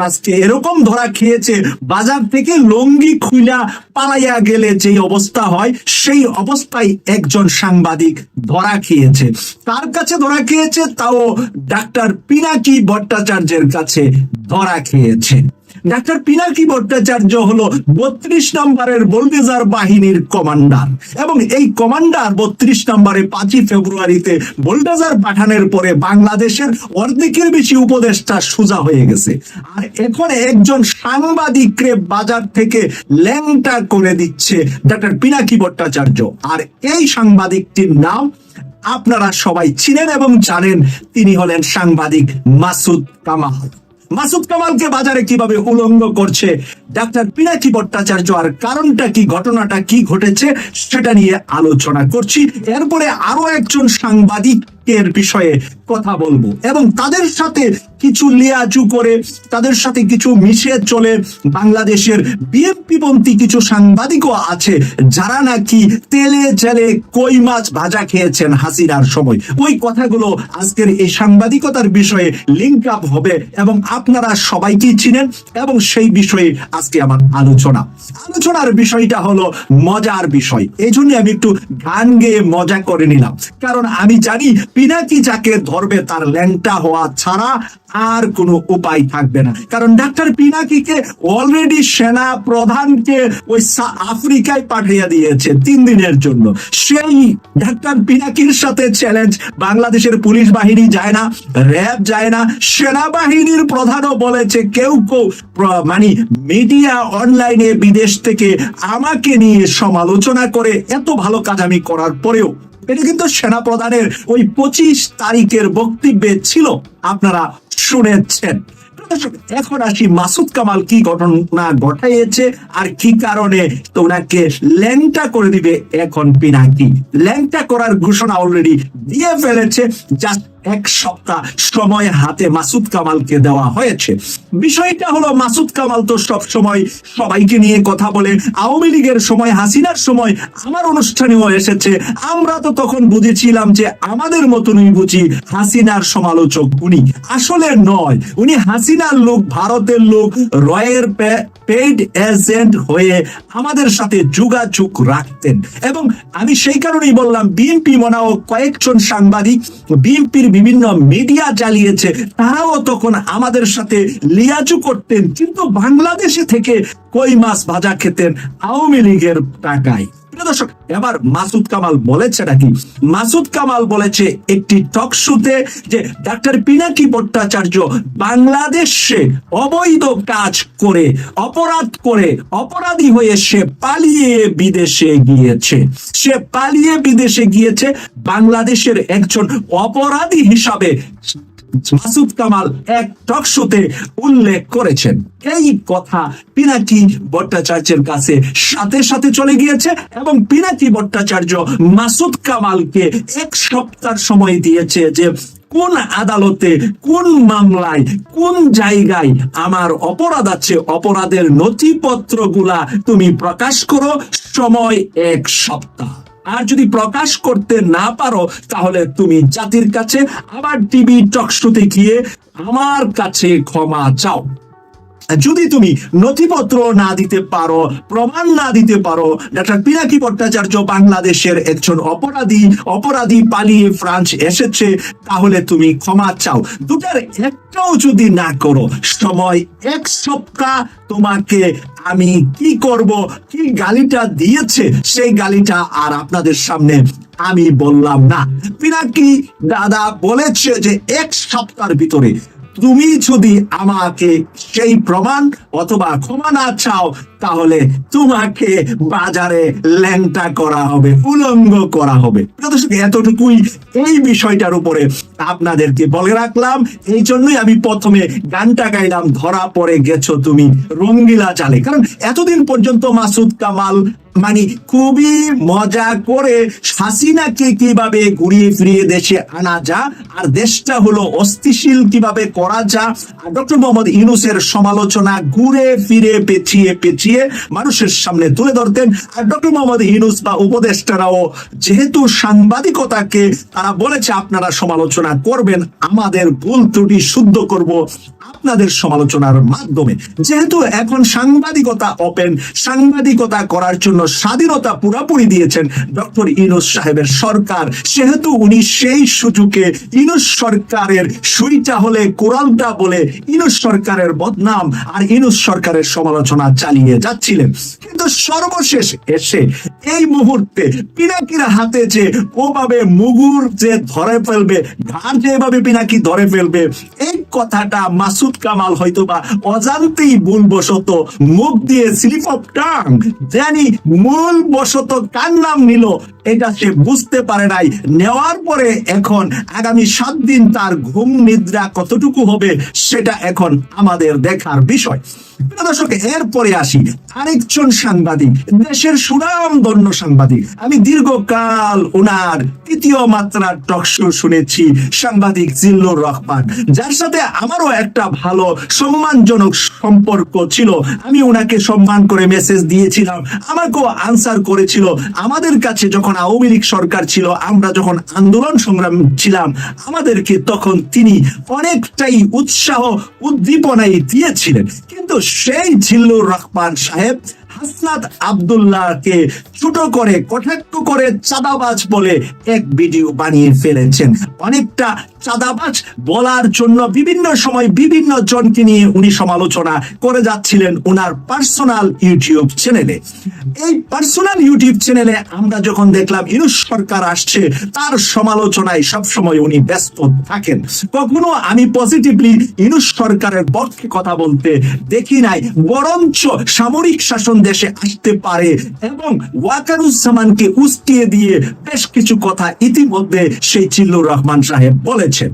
আজকে এরকম ধরা খেয়েছে, বাজার থেকে লঙ্গি খুইলা পালাইয়া গেলে যে অবস্থা হয়, সেই অবস্থায় একজন সাংবাদিক ধরা খেয়েছে। তার কাছে ধরা খেয়েছে? তাও ডাক্তার পিনাকি ভট্টাচার্যের কাছে ধরা খেয়েছে। ডাক্তার পিনাকি ভট্টাচার্য হলো বত্রিশ নম্বরের বোলডেজার বাহিনীর কমান্ডার। এবং এই কমান্ডার বত্রিশ নম্বরে পাঁচই ফেব্রুয়ারিতে বোলডেজার পাঠানোর পরে বাংলাদেশের অর্ধেকের বেশি উপদেষ্টা সোজা হয়ে গেছে। আর এখন একজন সাংবাদিককে বাজার থেকে ল্যাংটা করে দিচ্ছে ডাক্তার পিনাকি ভট্টাচার্য। আর এই সাংবাদিকটির নাম আপনারা সবাই চিনেন এবং জানেন, তিনি হলেন সাংবাদিক মাসুদ কামাল। মাসুদ কামালকে বাজারে কীভাবে উলঙ্গ করছে? ডাক্তার পিনাকি ভট্টাচার্য, আর কারণটা কি, ঘটনাটা কি ঘটেছে, সেটা নিয়ে আলোচনা করছি। এরপরে আরও একজন সাংবাদিকের বিষয়ে কথা বলব। এবং তাদের সাথে কিছু লিয়াজু করে, তাদের সাথে কিছু মিশে চলে বাংলাদেশের বিএনপি পন্থী কিছু সাংবাদিকও আছে, যারা নাকি তেলে জেলে কই মাছ ভাজা খেয়েছেন হাসিনার সময়। ওই কথাগুলো আজকের এই সাংবাদিকতার বিষয়ে লিঙ্ক আপ হবে এবং আপনারা সবাইকেই চিনেন এবং সেই বিষয়ে আজকে আমার আলোচনা। আলোচনার বিষয়টা হলো মজার বিষয়। এই জন্য আমি একটু গান গেয়ে মজা করে নিলাম। কারণ আমি জানি পিনাকি যাকে ধরবে তার ল্যাংটা হওয়া ছাড়া আর কোনো উপায় থাকবে না। কারণ ডাক্তার পিনাকিকে অলরেডি সেনা প্রধানকে ওই আফ্রিকায় পাঠিয়ে দিয়েছে তিন দিনের জন্য। সেই ডাক্তার পিনাকির সাথে চ্যালেঞ্জ বাংলাদেশের পুলিশ বাহিনী যায় না, র্যাব যায় না, সেনাবাহিনীর প্রধানও বলেছে কেউ কেউ মানে মিডিয়া অনলাইনে বিদেশ থেকে আমাকে নিয়ে সমালোচনা করে এত ভালো কাজ আমি করার পরেও এটা কিন্তু সেনা প্রধানের ওই পঁচিশ তারিখের বক্তব্যে ছিল। আপনারা শুনেছেন। এখন আসি মাসুদ কামাল কি ঘটনা ঘটাইছে আর কি কারণে তো ওনাকে ল্যাংটা করে দিবে এখন পিনাকি। ল্যাংটা করার ঘোষণা অলরেডি দিয়ে ফেলেছে। জাস্ট এক সপ্তাহ সময় হাতে মাসুদ কামালকে দেওয়া হয়েছে। বিষয়টা হলো, মাসুদ কামাল তো সব সময় সবাইকে নিয়ে কথা বলে। আওয়ামী লীগের সময়, হাসিনার সময় আমার অনুষ্ঠানেও এসেছে। আমরা তো তখন বুঝেছিলাম যে আমাদের মতনই বুঝি হাসিনার সমালোচক উনি। আসলে নয়, উনি হাসিনার লোক, ভারতের লোক, রয়ের পেইড এজেন্ট হয়ে আমাদের সাথে যোগাযোগ রাখতেন। এবং আমি সেই কারণেই বললাম, বিএনপি মনাও কয়েকজন সাংবাদিক, বিএনপির বিভিন্ন মিডিয়া চালিয়েছে তারাও তখন আমাদের সাথে লিয়াজু করতেন। কিন্তু বাংলাদেশে থেকে কই মাছ ভাজা খেতেন? আওয়ামী লীগের টাকায়। দর্শক, এবার মাসুদ কামাল বলেছে নাকি? মাসুদ কামাল বলেছে একটি টক শোতে যে ডাক্তার পিনাকি ভট্টাচার্য বাংলাদেশে অবৈধ কাজ করে, অপরাধ করে, অপরাধী হয়ে সে পালিয়ে বিদেশে গিয়েছে। সে পালিয়ে বিদেশে গিয়েছে বাংলাদেশের একজন অপরাধী হিসাবে। মাসুদ কামাল এক টক শোতে উল্লেখ করেছেন। এই কথা পিনাকি ভট্টাচার্যের কাছে সাথে সাথে চলে গিয়েছে এবং পিনাকি ভট্টাচার্য মাসুদ কামালকে এক সপ্তাহ সময় দিয়েছে যে কোন আদালতে, কোন মামলায়, কোন জায়গায় আমার অপরাধ আছে, অপরাধের নথিপত্রগুলা তুমি প্রকাশ করো। সময় এক সপ্তাহ। আর যদি প্রকাশ করতে না পারো, তাহলে তুমি জাতির কাছে আবার টিভি টকশোতে গিয়ে আমার কাছে ক্ষমা চাও। যদি তুমি নথিপত্র না দিতে পারো, প্রমাণ না দিতে পারো, ডাক্তার পিনাকি ভট্টাচার্য বাংলাদেশের একজন অপরাধী অপরাধী পালিয়ে ফ্রান্স এসেছে, তাহলে তুমি ক্ষমা চাও। দুটার একটাও যদি না করো, সময় এক সপ্তাহ তোমাকে আমি কি করব, কি গালিটা দিয়েছে, সেই গালিটা আর আপনাদের সামনে আমি বললাম না। পিনাকি দাদা বলেছে যে এক সপ্তাহের ভিতরে তুমি যদি আমাকে সেই প্রমাণ অথবা ক্ষমা না চাও তাহলে তোমাকে বাজারে ল্যাংটা করা হবে, উলঙ্গ করা হবে। এতটুকুই এই বিষয়টার উপরে আপনাদেরকে বলে রাখলাম। এই জন্যই আমি প্রথমে গানটা গাইলাম, ধরা পড়ে গেছো তুমি রঙ্গিলা চালে। কারণ এতদিন পর্যন্ত মাসুদ কামাল মানে খুবই মজা করে হাসিনাকে কীভাবে ঘুরিয়ে ফিরিয়ে দেশে আনা যা, আর দেশটা হলো অস্থিশীল কীভাবে করা যা, আর ডক্টর মোহাম্মদ ইউনুসের সমালোচনা ঘুরে ফিরে পেছিয়ে পেছিয়ে মানুষের সামনে তুলে ধরতেন। আর ডক্টর মোহাম্মদ ইউনুস বা উপদেষ্টারাও যেহেতু সাংবাদিকতাকে তারা বলেছে, আপনারা সমালোচনা করবেন, আমাদের ভুল ত্রুটি শুদ্ধ করব, আপনাদের সমালোচনার মাধ্যমে। যেহেতু এখন সাংবাদিকতা ওপেন সাংবাদিকতা করার জন্য স্বাধীনতা পুরোপুরি দিয়েছেন ডক্টর ইনুস সাহেবের সরকার, সেহেতু উনি সেই সুযোগে ইনুস সরকারের সুইটা হলে, কোরালটা বলে ইনুস সরকারের বদনাম আর ইনুস সরকারের সমালোচনা চালিয়ে যাচ্ছিলেন। কিন্তু সর্বশেষ এসে এই মুহূর্তে পিনাকির হাতে যে ওভাবে মুগুর যে ধরে ফেলবে, ঘাড় যে এভাবে পিনাকি ধরে ফেলবে, এই কথাটা মাসুদ কামাল হয়তো বা অজান্তেই ভুলবশত মুখ দিয়ে স্লিপ অফ টাং জানি মূল বশত কার নাম নিল এটা সে বুঝতে পারে নাই। নেওয়ার পরে এখন আগামী সাত দিন তার ঘুম নিদ্রা কতটুকু হবে সেটা এখন আমাদের দেখার বিষয়। দর্শক, এরপরে আসি। আরেকজন সাংবাদিক, দেশের সুনামধন্য সাংবাদিক। আমি দীর্ঘকাল ওনার তৃতীয় মাত্রার টকশো শুনেছি, সাংবাদিক জিল্লুর রহমান। যার সাথে আমারও একটা ভালো সম্মানজনক সম্পর্ক ছিল। আমি ওনাকে সম্মান করে মেসেজ দিয়েছিলাম। আমাকেও আনসার করেছিল। আমাদের কাছে যখন আওয়ামী লীগ সরকার ছিল, আমরা যখন আন্দোলন সংগ্রাম ছিলাম, আমাদেরকে তখন তিনি অনেকটাই উৎসাহ, উদ্দীপনায় দিয়েছিলেন। কিন্তু সেই জিল্লুর রহমান সাহেব হাসনাত আবদুল্লাহকে ছোট করে, কটাক্ষ করে চাঁদাবাজ বলে এক ভিডিও বানিয়ে ফেলেছেন। অনেকটা চাঁদাবাজ বলার জন্য বিভিন্ন সময় বিভিন্ন জনকে নিয়ে উনি সমালোচনা করে যাচ্ছিলেন ওনার পার্সোনাল ইউটিউব চ্যানেলে। এই পার্সোনাল ইউটিউব চ্যানেলে আমরা যখন দেখলাম ইউনুস সরকার আসছে, তার সমালোচনায় সবসময় উনি ব্যস্ত থাকেন। কখনো আমি পজিটিভলি ইউনুস সরকারের পক্ষে কথা বলতে দেখি নাই, বরঞ্চ সামরিক শাসন দেশে আসতে পারে এবং ওয়াকারুজ্জামানকে উস্কিয়ে দিয়ে বেশ কিছু কথা ইতিমধ্যে সেই চিল্লুর রহমান সাহেব বলেছেন।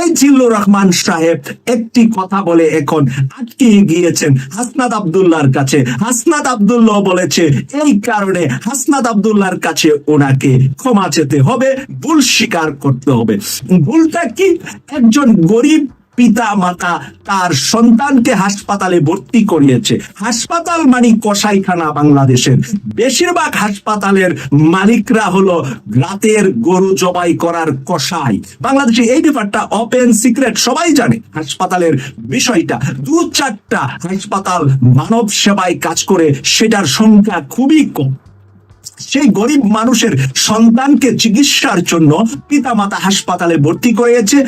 এই জিল্লুর রহমান সাহেব একটি কথা বলে এখন আটকে গিয়েছেন হাসনাদ আবদুল্লাহর কাছে। হাসনাদ আবদুল্লাহ বলেছে, এই কারণে হাসনাদ আবদুল্লাহর কাছে ওনাকে ক্ষমা চেতে হবে, ভুল স্বীকার করতে হবে। ভুলটা কি? একজন গরিব পিতা মাতা তার সন্তানকে হাসপাতালে ভর্তি করিয়েছে। হাসপাতাল মানে কসাইখানা বাংলাদেশের। বেশিরভাগ হাসপাতালের মালিকরা হলো রাতের গরু জবাই করার কসাই। বাংলাদেশে এই ব্যাপারটা ওপেন সিক্রেট সবাই জানে। হাসপাতালের বিষয়টা, দু চারটা হাসপাতাল মানব সেবায় কাজ করে সেটার সংখ্যা খুবই কম। সেই গরিব মানুষের সন্তানকে চিকিৎসার জন্য পিতামাতা হাসপাতালে ভর্তি করিয়েছে।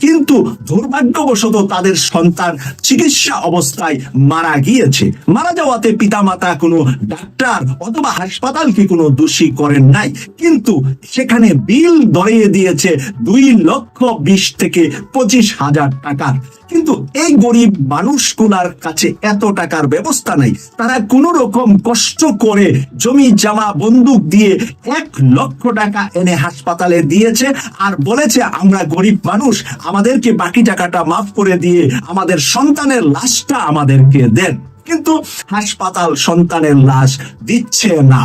কিন্তু দুর্ভাগ্যবশত তাদের সন্তান চিকিৎসা অবস্থায় মারা গিয়েছে। মারা যাওয়াতে পিতামাতা কোনো ডাক্তার অথবা হাসপাতালকে কোনো দোষী করেন নাই। কিন্তু সেখানে বিল ধরিয়ে দিয়েছে দুই লক্ষ বিশ থেকে পঁচিশ হাজার টাকার কিন্তু এই গরিব মানুষগুলার কাছে এত টাকার ব্যবস্থা নাই। তারা কোনো রকম কষ্ট করে জমি জামা বন্দুক দিয়ে এক লক্ষ টাকা এনে হাসপাতালে দিয়েছে আর বলেছে, আমরা গরিব মানুষ আমাদেরকে বাকি টাকাটা মাফ করে দিয়ে আমাদের সন্তানের লাশটা আমাদেরকে দেন। কিন্তু হাসপাতাল সন্তানের লাশ দিচ্ছে না।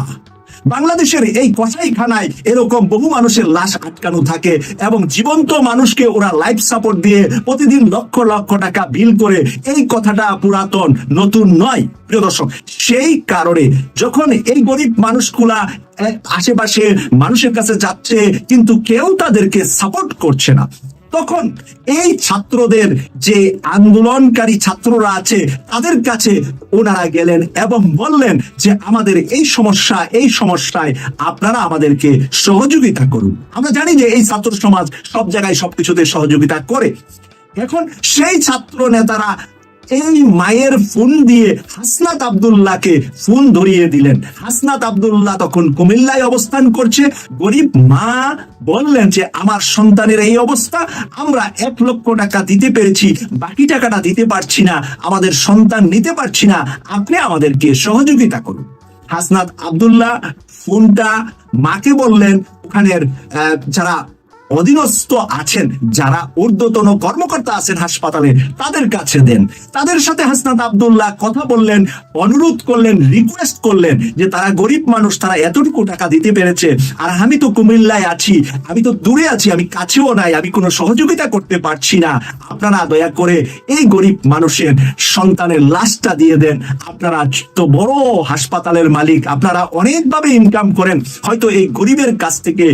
বাংলাদেশের এই কসাইখানায় এরকম বহু মানুষের লাশ আটকানো থাকে এবং জীবন্ত মানুষকে ওরা লাইফ সাপোর্ট দিয়ে প্রতিদিন লক্ষ লক্ষ টাকা বিল করে এই কথাটা পুরাতন, নতুন নয়। প্রিয় দর্শক, সেই কারণে যখন এই গরিব মানুষগুলা আশেপাশে মানুষের কাছে যাচ্ছে, কিন্তু কেউ তাদেরকে সাপোর্ট করছে না। তখন এই ছাত্রদের যে আন্দোলনকারী ছাত্ররা আছে, তাদের কাছে ওনারা গেলেন এবং বললেন যে, আমাদের এই সমস্যা, এই সমস্যায় আপনারা আমাদেরকে সহযোগিতা করুন। আমরা জানি যে, এই ছাত্র সমাজ সব জায়গায় সবকিছুতে সহযোগিতা করে। এখন সেই ছাত্র নেতারা এই মায়ের ফোন দিয়ে হাসনাত আবদুল্লাহকে ফোন ধরিয়ে দিলেন। হাসনাত আবদুল্লাহ তখন কুমিল্লায় অবস্থান করছে। গরিব মা বললেন যে, আমার সন্তানের এই অবস্থা, আমরা এক লক্ষ টাকা দিতে পেরেছি, বাকি টাকাটা দিতে পারছি না, আমাদের সন্তান নিতে পারছি না, আপনি আমাদেরকে সহযোগিতা করুন। হাসনাত আবদুল্লাহ ফোনটা মাকে বললেন। ওখানের যারা অধীনস্থ আছেন, যারা ঊর্ধ্বতন কর্মকর্তা আছেন হাসপাতালে, তাদের কাছে দেন। তাদের সাথে হাসনাত আবদুল্লাহ কথা বললেন, অনুরোধ করলেন রিকোয়েস্ট করলেন যে তারা গরিব মানুষ, তারা এতটুকু টাকা দিতে পেরেছে। আর আমি তো কুমিল্লায় আছি, আমি তো দূরে আছি, আমি কাছেও নাই, আমি কোনো সহযোগিতা করতে পারছি না। আপনারা দয়া করে এই গরিব মানুষের সন্তানের লাশটা দিয়ে দেন। আপনারা তো বড় হাসপাতালের মালিক, আপনারা অনেকভাবে ইনকাম করেন। হয়তো এই গরিবের কাছ থেকে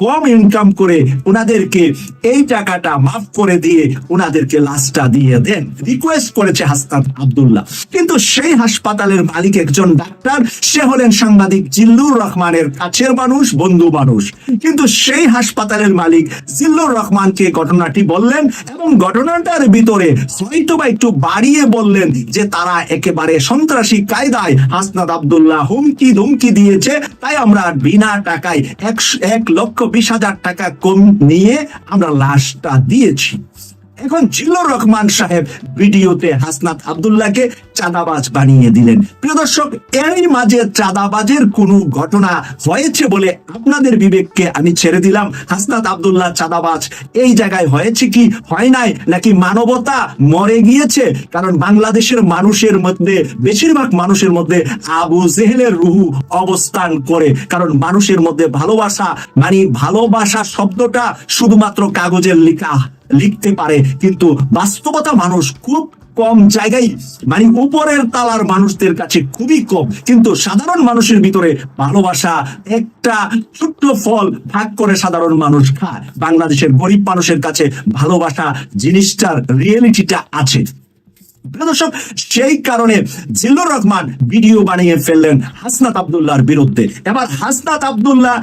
কম ইনকাম করে ওনাদেরকে এই টাকাটা মাফ করে দিয়ে ওনাদেরকে লাশটা দিয়ে দেন। রিকোয়েস্ট করেছে হাসনাত আব্দুল্লাহ। কিন্তু সেই হাসপাতালের মালিক একজন ডাক্তার, সে হলেন সাংবাদিক জিল্লুর রহমানের কাছের মানুষ, বন্ধু মানুষ। কিন্তু সেই হাসপাতালের মালিক জিল্লুর রহমানকে ঘটনাটি বললেন এবং ঘটনাটার ভিতরে হয়তো বা একটু বাড়িয়ে বললেন যে তারা একেবারে সন্ত্রাসী কায়দায় হাসনাত আব্দুল্লাহ হুমকি ধুমকি দিয়েছে, তাই আমরা বিনা টাকায় এক লক্ষ বিশ হাজার টাকা কম নিয়ে আমরা লাশটা দিয়েছি। এখন জিল্লুর রহমান সাহেব ভিডিওতে হাসনাত আবদুল্লাহকে চাঁদাবাজ বানিয়ে দিলেন। প্রিয় দর্শক, এরই মাঝে চাঁদাবাজের কোনো ঘটনা হয়েছে বলে আপনাদের বিবেককে আমি ছেড়ে দিলাম। হাসনাত আব্দুল্লাহ চাঁদাবাজ, এই জায়গায় হয়েছে কি, হয় নাই? নাকি মানবতা মরে গিয়েছে? কারণ বাংলাদেশের মানুষের মধ্যে, বেশিরভাগ মানুষের মধ্যে আবু জেহেলের রুহু অবস্থান করে। কারণ মানুষের মধ্যে ভালোবাসা মানে ভালোবাসা শব্দটা শুধুমাত্র কাগজের লিখা, লিখতে পারে। কিন্তু বাস্তবতা মানুষ খুব কম জায়গায় মানে উপরের তালার মানুষদের কাছে খুবই কম। কিন্তু সাধারণ মানুষের ভিতরে ভালোবাসা একটা ছোট্ট ফল ভাগ করে সাধারণ মানুষ খায়। বাংলাদেশের গরিব মানুষের কাছে ভালোবাসা জিনিসটার রিয়েলিটিটা আছে। দর্শক, সেই কারণে জিল্লুর রহমান ভিডিও বানিয়ে ফেললেন হাসনাত আব্দুল্লাহর বিরুদ্ধে। এবার হাসনাত আব্দুল্লাহ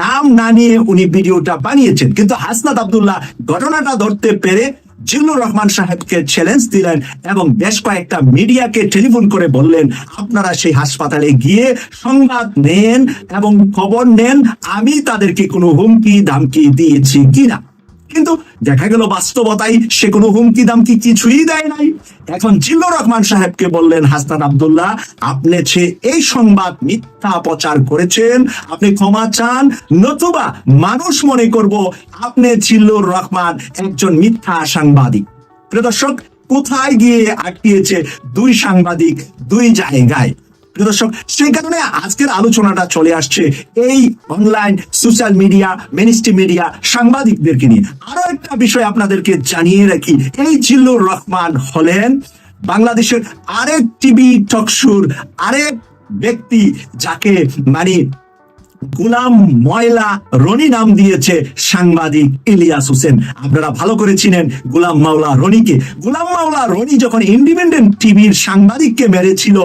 নাম না নিয়ে উনি ভিডিওটা বানিয়েছেন। কিন্তু হাসনাত আব্দুল্লাহ ঘটনাটা ধরতে পেরে জিল্লুর রহমান সাহেবকে চ্যালেঞ্জ দিলেন এবং বেশ কয়েকটা মিডিয়াকে টেলিফোন করে বললেন, আপনারা সেই হাসপাতালে গিয়ে সংবাদ নেন এবং খবর নেন, আমি তাদেরকে কোনো হুমকি দামকি দিয়েছি কিনা? কিন্তু দেখা গেল বাস্তবতায় সে কোনো হুমকি দামকি কিছুই দেয় নাই। এখন জিল্লুর রহমান সাহেবকে বললেন, হাসনাত আব্দুল্লাহ, আপনি সে এই সংবাদ মিথ্যা প্রচার করেছেন, আপনি ক্ষমা চান, নতুবা মানুষ মনে করব আপনি জিল্লুর রহমান একজন মিথ্যা সাংবাদিক। প্রিয় দর্শক, কোথায় গিয়ে আটকিয়েছে দুই সাংবাদিক দুই জায়গায়? প্রিয় দর্শক, সেই কারণে আজকের আলোচনাটা চলে আসছে এই online social media ministry media সাংবাদিকদেরকে নিয়ে। আরও একটা বিষয় আপনাদেরকে জানিয়ে রাখি, এই জিল্লুর রহমান হলেন বাংলাদেশের আরেক টিভি টকশুর আরেক ব্যক্তি যাকে মানে গুলাম ময়লা রনি নাম দিয়েছে সাংবাদিক ইলিয়াস হোসেন। আপনারা ভালো করে চিনেন গুলাম মাওলা রনিকে। গুলাম মাওলা রনি যখন ইন্ডিপেন্ডেন্ট টিভির সাংবাদিককে মেরেছিল,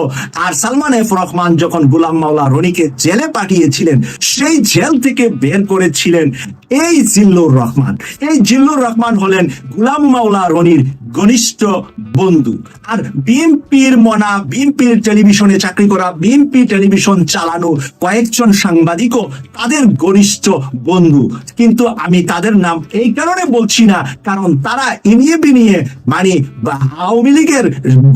আর সালমান এফ রহমান যখন গুলাম মাওলা রনিকে জেলে পাঠিয়েছিলেন, সেই জেল থেকে বের করেছিলেন এই জিল্লুর রহমান। এই জিল্লুর রহমান হলেন গুলাম মাওলা রনির ঘনিষ্ঠ বন্ধু। আর বিএনপির মনা, বিএনপির টেলিভিশনে চাকরি করা, বিএনপি টেলিভিশন চালানো কয়েকজন সাংবাদিকও তাদের ঘনিষ্ঠ বন্ধু। কিন্তু আমি তাদের নাম এই কারণে বলছি না, কারণ তারা ইনিয়ে বিনিয়ে মানে আওয়ামী লীগের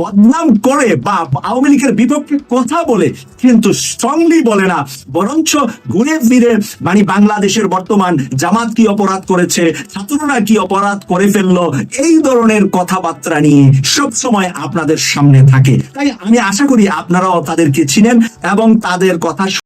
বদনাম করে বা আওয়ামী লীগের বিপক্ষে কথা বলে, কিন্তু স্ট্রংলি বলে না। বরঞ্চ ঘুরে ফিরে মানে বাংলাদেশের বর্তমান জামাত কি অপরাধ করেছে, ছাত্ররা কি অপরাধ করে ফেলল, এই ধরনের কথাবার্তা নিয়ে সব সময় আপনাদের সামনে থাকে। তাই আমি আশা করি আপনারাও তাদেরকে চিনেন এবং তাদের কথা